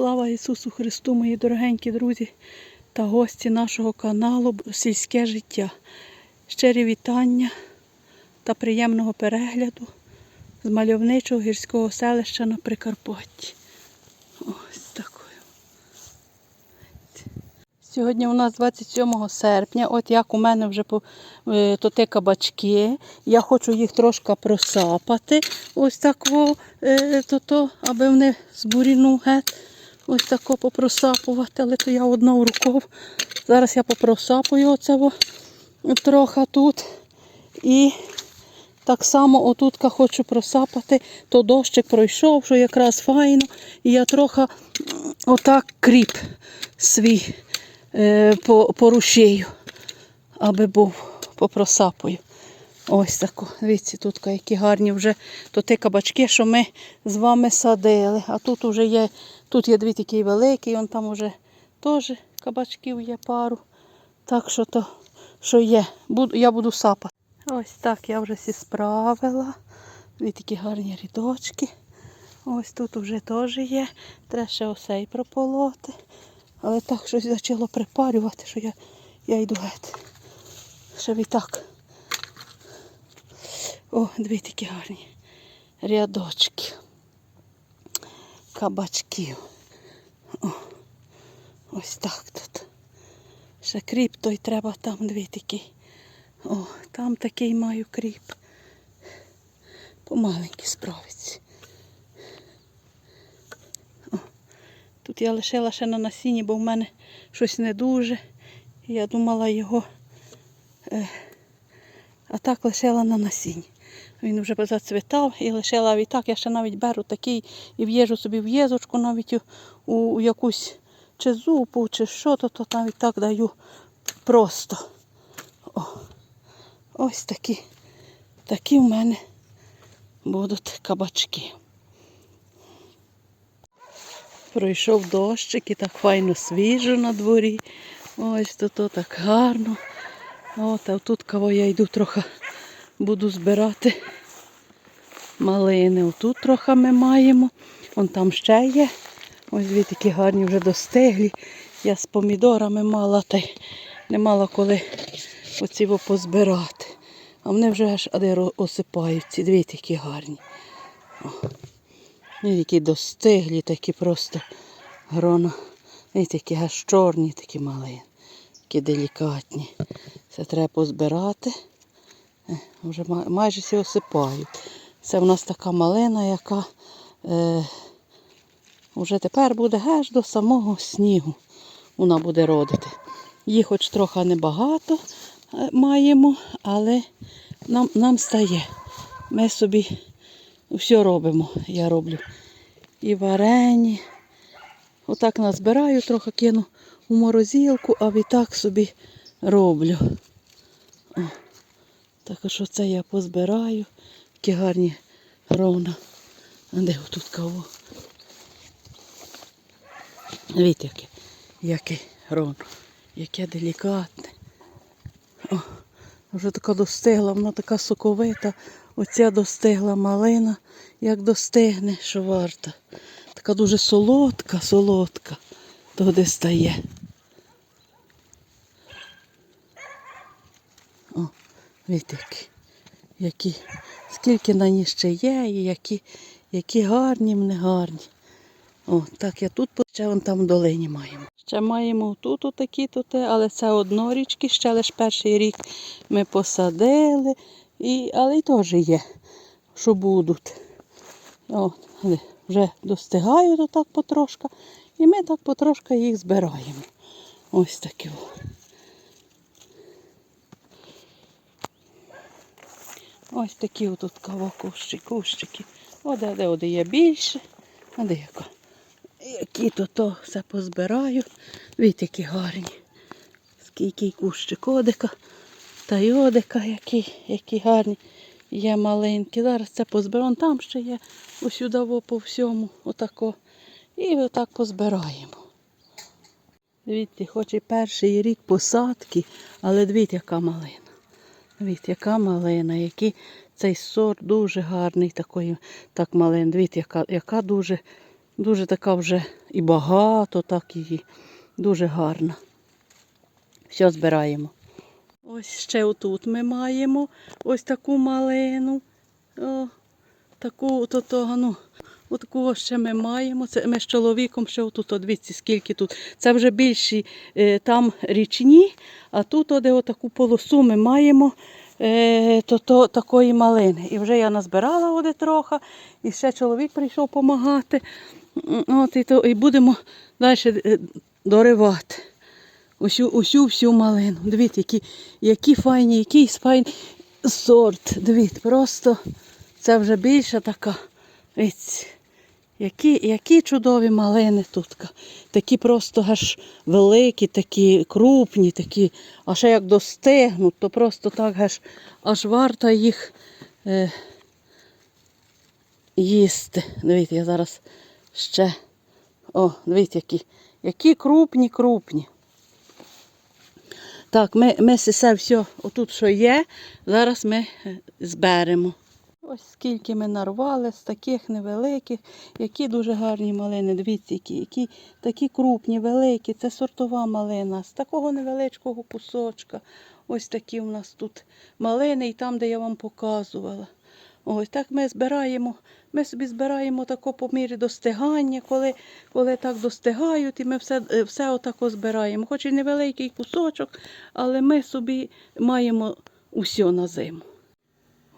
Слава Ісусу Христу, мої дорогенькі друзі та гості нашого каналу Сільське життя. Щирі вітання та приємного перегляду з мальовничого гірського селища на Прикарпатті. Ось такою. Сьогодні у нас 27 серпня. От як у мене вже по- е, кабачки. Я хочу їх трошки просапати. Ось так, е, аби вони з буріну геть. Ось тако попросапувати, але то я одною рукою. Зараз я попросапую оце трохи тут. І так само отутка хочу просапати, то дощик пройшов, що якраз файно. І я трохи отак кріп свій е, по, порушію, аби був попросапую. Ось тако. Дивіться, тут які гарні вже то ті кабачки, що ми з вами садили. А тут вже є, тут є дві такі великі, он там вже теж кабачків є пару. Так що то, що є, буду, я буду сапати. Ось так я вже всі справила. Дві такі гарні рядочки. Ось тут вже теж є. Треба ще осей прополоти. Але так щось почало припарювати, що я, я йду геть. Ще так. О, дві такі гарні рядочки. Кабачків. О, ось так тут. Ще кріп той треба там дві такі. О, там такий маю кріп. Помаленьки справиться. Тут я лишила ще на насінні, бо в мене щось не дуже. Я думала його, е, а так лишила на насінні. Він вже зацвітав і лишила і так. Я ще навіть беру такий і в'їжу собі в єзочку, навіть у, у, якусь чи зупу, чи що, то, то навіть так даю просто. О. Ось такі, такі в мене будуть кабачки. Пройшов дощик і так файно свіжо на дворі. Ось то так гарно. От, а тут кого я йду трохи буду збирати малини. Отут трохи ми маємо. Вон там ще є. Ось дві такі гарні вже достиглі. Я з помідорами мала, та й не мала коли оці позбирати. А вони вже аж ади осипаються. Дві такі гарні. О. Вони такі достиглі, такі просто грона. І такі аж чорні, такі малини. Такі делікатні. Це треба позбирати. Вже майже всі осипають. Це в нас така малина, яка е, вже тепер буде аж до самого снігу. Вона буде родити. Їх хоч трохи небагато е, маємо, але нам, нам стає. Ми собі все робимо. Я роблю і варені. Отак назбираю, трохи кину у морозилку, а відтак собі роблю. О, так що це я позбираю. Такі гарні гровна. А де тут кого? Дивіться, яке, яке гровно, яке делікатне. О, вже така достигла, вона така соковита. Оця достигла малина, як достигне, що варта. Така дуже солодка, солодка, то де стає. Видите, які, скільки на ній ще є, і які, які гарні, вони гарні. О, так я тут ще вон там в долині маємо. Ще маємо тут отакі тут, але це однорічки, ще лише перший рік ми посадили, і, але й теж є, що будуть. О, вже достигають отак потрошка, і ми так потрошка їх збираємо. Ось такі. о. Ось такі отут кава кущі, кущики. О, де, де, де є більше, а де яка. Які то то все позбираю. Дивіться, які гарні. Скільки кущик одика та й одика, які, які гарні. Є маленькі. Зараз це позберемо. Там ще є усюди по всьому. Отако. І отак позбираємо. Дивіться, хоч і перший рік посадки, але дивіться, яка малина. Дивіться, яка малина, який цей сорт дуже гарний такої, так малин. Дивіться, яка, яка дуже Дуже така вже і багато, так і дуже гарна. Все збираємо. Ось ще отут ми маємо ось таку малину. О, таку то, то, ну, ось ще ми маємо. Це ми з чоловіком ще отут, от дивіться, скільки тут. Це вже більші е, там річні, а тут от, де отаку полосу ми маємо е, то, то, такої малини. І вже я назбирала оде трохи, і ще чоловік прийшов допомагати. От, і, то, і будемо далі е, доривати. Усю, усю всю малину. Дивіться, які, які файні, який файний сорт. Дивіться, просто це вже більша така. Дивіться, які, які чудові малини тут. Такі просто аж великі, такі крупні, такі, а ще як достигнуть, то просто так аж, аж варто їх е, їсти. Дивіться, я зараз ще. О, дивіться, які, які крупні, крупні. Так, ми, ми все, все отут, що є, зараз ми е, зберемо. Ось скільки ми нарвали з таких невеликих, які дуже гарні малини. Дивіться, які, які такі крупні, великі. Це сортова малина. З такого невеличкого кусочка. Ось такі у нас тут малини, і там, де я вам показувала. Ось так ми збираємо. Ми собі збираємо тако по мірі достигання, коли, коли так достигають, і ми все, все отако збираємо. Хоч і невеликий кусочок, але ми собі маємо усе на зиму.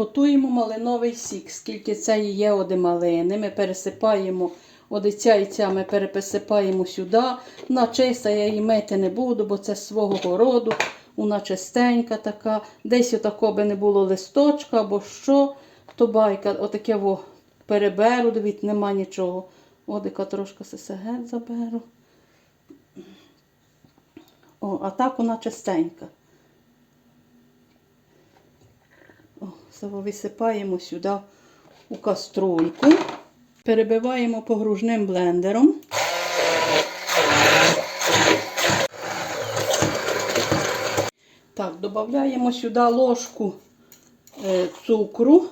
Готуємо малиновий сік, скільки це є оди малини. Ми пересипаємо оди ця і ця ми пересипаємо сюди. Вона чиста, я її мити не буду, бо це свого городу. Вона чистенька така. Десь отако би не було листочка або що, то байка, отаке во переберу, дивіться, нема нічого. Одика трошки сесегет заберу. О, а так вона чистенька. О, все висипаємо сюди у каструльку. Перебиваємо погружним блендером. Так, додаємо сюди ложку е, цукру.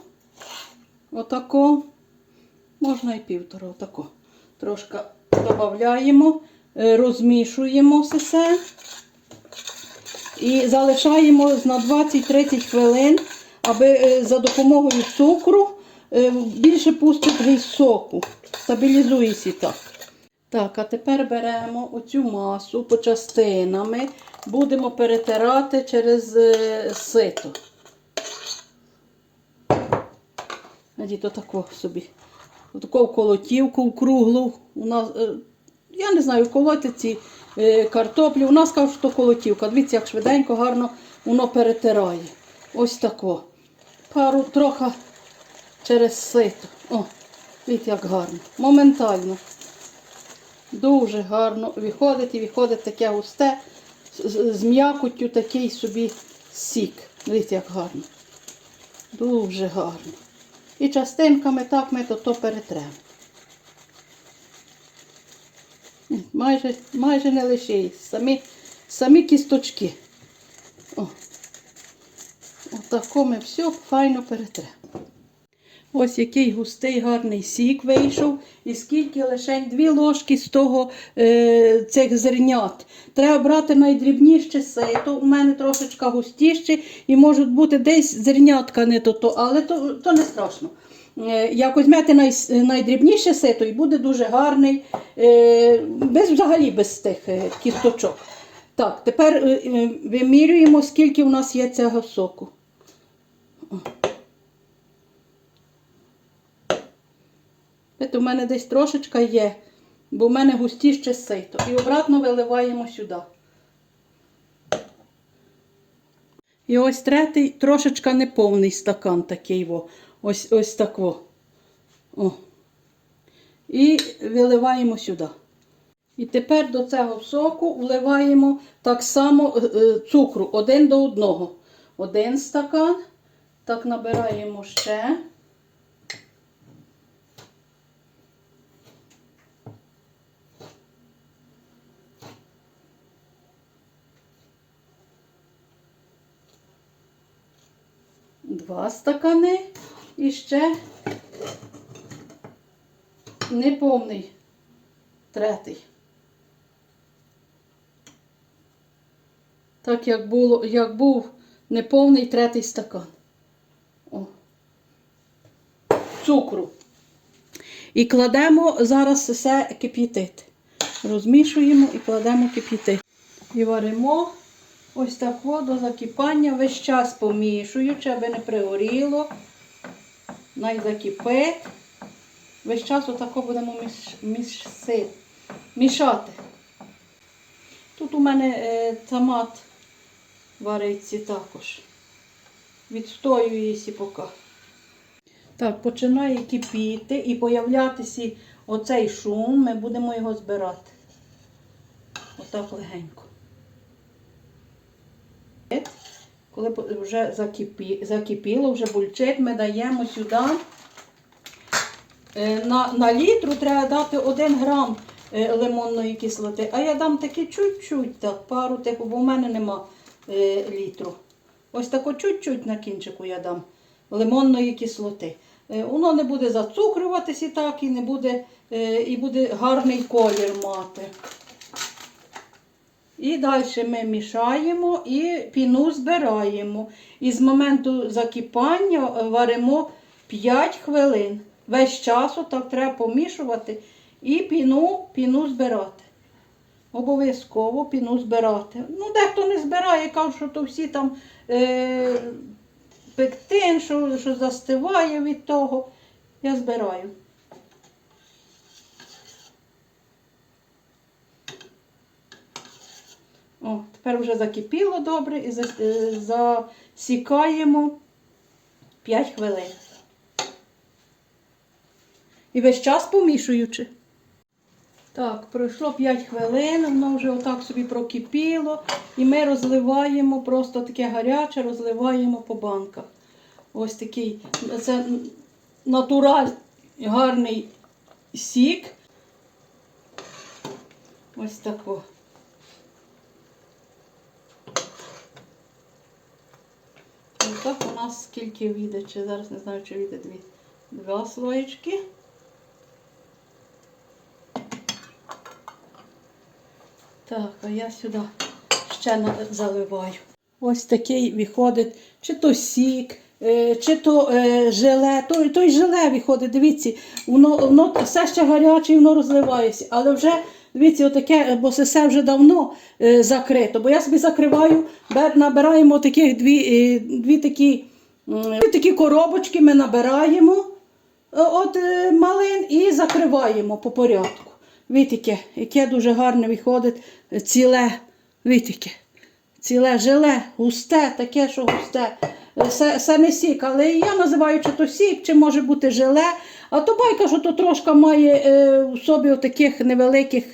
Отако. Можна і півтора, отако. Трошки додаємо, е, розмішуємо все це. І залишаємо на 20-30 хвилин, аби е, за допомогою цукру е, більше пустить гей соку. Стабілізується так. Так, а тепер беремо оцю масу по частинами, будемо перетирати через е, сито. Надіть отако собі. Отаку колотівку круглу. У нас, я не знаю, колоти ці картоплі. У нас кажуть, що колотівка. Дивіться, як швиденько, гарно воно перетирає. Ось тако. Пару трохи через сито. О, дивіться, як гарно. Моментально. Дуже гарно виходить і виходить таке густе, з м'якоттю такий собі сік. Дивіться, як гарно. Дуже гарно. І частинками так ми то, то перетремо. Майже, майже не лишились. Самі, самі кісточки. О. Отако ми все файно перетремо. Ось який густий гарний сік вийшов, і скільки лише дві ложки з того е, цих зернят. Треба брати найдрібніше сито, у мене трошечка густіше, і можуть бути десь зернятка не то, то але то, то не страшно. Е, Як візьмете най, найдрібніше сито і буде дуже гарний, е, без, взагалі без тих е, кісточок. Так, тепер е, е, вимірюємо, скільки у нас є цього соку. Це у мене десь трошечка є, бо в мене густіше сито. І обратно виливаємо сюди. І ось третій, трошечка неповний стакан такий. Во. Ось ось так. Во. О. І виливаємо сюди. І тепер до цього соку вливаємо так само е, е, цукру один до одного. Один стакан. Так набираємо ще. Два стакани і ще неповний третій. Так як, було, як був неповний третій стакан. О. Цукру. І кладемо зараз все кип'ятити. Розмішуємо і кладемо кип'ятити. І варимо ось так до закипання, весь час помішуючи, аби не пригоріло. Най закипить. Весь час отако будемо міш, мішси- мішати. Тут у мене е, томат вариться також. Відстоюється поки. Так, починає кипіти і появлятися оцей шум, ми будемо його збирати. Отак легенько. Коли вже закипі, закипіло, вже бульчить, ми даємо сюди. Е, На, на літру треба дати 1 грам е, лимонної кислоти, а я дам таки чуть-чуть, так, пару тих, бо в мене нема е, літру. Ось тако чуть-чуть на кінчику я дам лимонної кислоти. Е, Воно не буде зацукрюватися і так, і не буде, е, і буде гарний колір мати. І далі ми мішаємо і піну збираємо. І з моменту закипання е, варимо 5 хвилин. Весь час так треба помішувати і піну, піну збирати. Обов'язково піну збирати. Ну, дехто не збирає, кажуть, що то всі там е, пектин, що, що застиває від того. Я збираю. О, тепер вже закипіло добре і е, засікаємо 5 хвилин. І весь час помішуючи. Так, пройшло 5 хвилин, воно вже отак собі прокипіло. І ми розливаємо, просто таке гаряче, розливаємо по банках. Ось такий, це натуральний гарний сік. Ось тако. Отак у нас скільки вийде, чи зараз не знаю, чи вийде дві. Два слоєчки. Так, а я сюди ще заливаю. Ось такий виходить, чи то сік, е, чи то е, желе, той, той желе виходить, дивіться, воно, воно все ще гаряче воно розливається. Але вже, дивіться, отаке, бо все вже давно е, закрито. Бо я собі закриваю, набираємо таких дві, дві такі, такі коробочки, ми набираємо от малин і закриваємо по порядку. Вітіке, яке дуже гарне виходить ціле, вітіке, ціле желе, густе, таке, що густе. Це, це не сік, але я називаю чи то сік, чи може бути желе. А то байка, що то трошки має е, в собі таких невеликих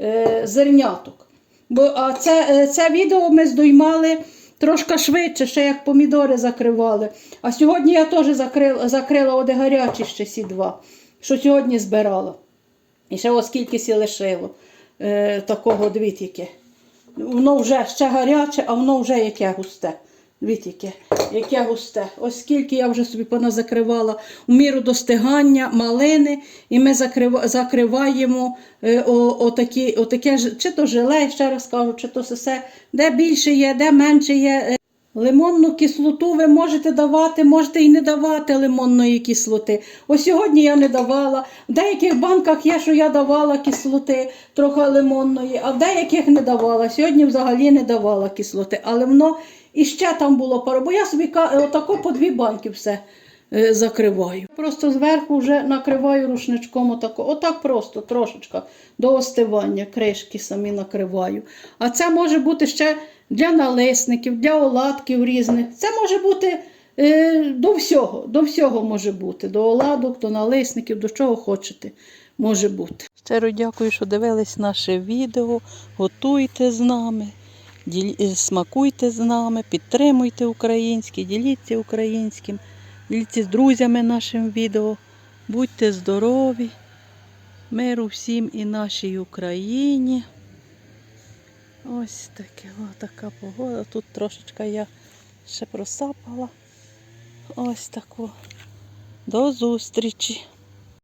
е, зерняток. Бо а це, е, це відео ми здоймали трошки швидше, ще як помідори закривали. А сьогодні я теж закрила, закрила оде гарячі ще сі два, що сьогодні збирала. І ще оскільки сі лишило е, такого двітіки. Воно вже ще гаряче, а воно вже яке густе. Дивіться, яке, густе. Ось скільки я вже собі поназакривала у міру достигання малини, і ми закрива, закриваємо е, о, отакі, отаке, чи то желе, ще раз кажу, чи то все, де більше є, де менше є. Лимонну кислоту ви можете давати, можете і не давати лимонної кислоти. Ось сьогодні я не давала. В деяких банках є, що я давала кислоти, трохи лимонної, а в деяких не давала. Сьогодні взагалі не давала кислоти. Але воно і ще там було пару. Бо я собі отако по дві банки все закриваю. Просто зверху вже накриваю рушничком отако. Отак просто трошечка до остивання, кришки самі накриваю. А це може бути ще для налисників, для оладків різних. Це може бути е, до всього. До всього може бути. До оладок, до налисників, до чого хочете. Може бути. Щиро дякую, що дивились наше відео. Готуйте з нами, е, смакуйте з нами, підтримуйте українське, діліться українським, діліться з друзями нашим відео. Будьте здорові, миру всім і нашій Україні. Ось таке, о, така погода. Тут трошечки я ще просапала. Ось таку. До зустрічі!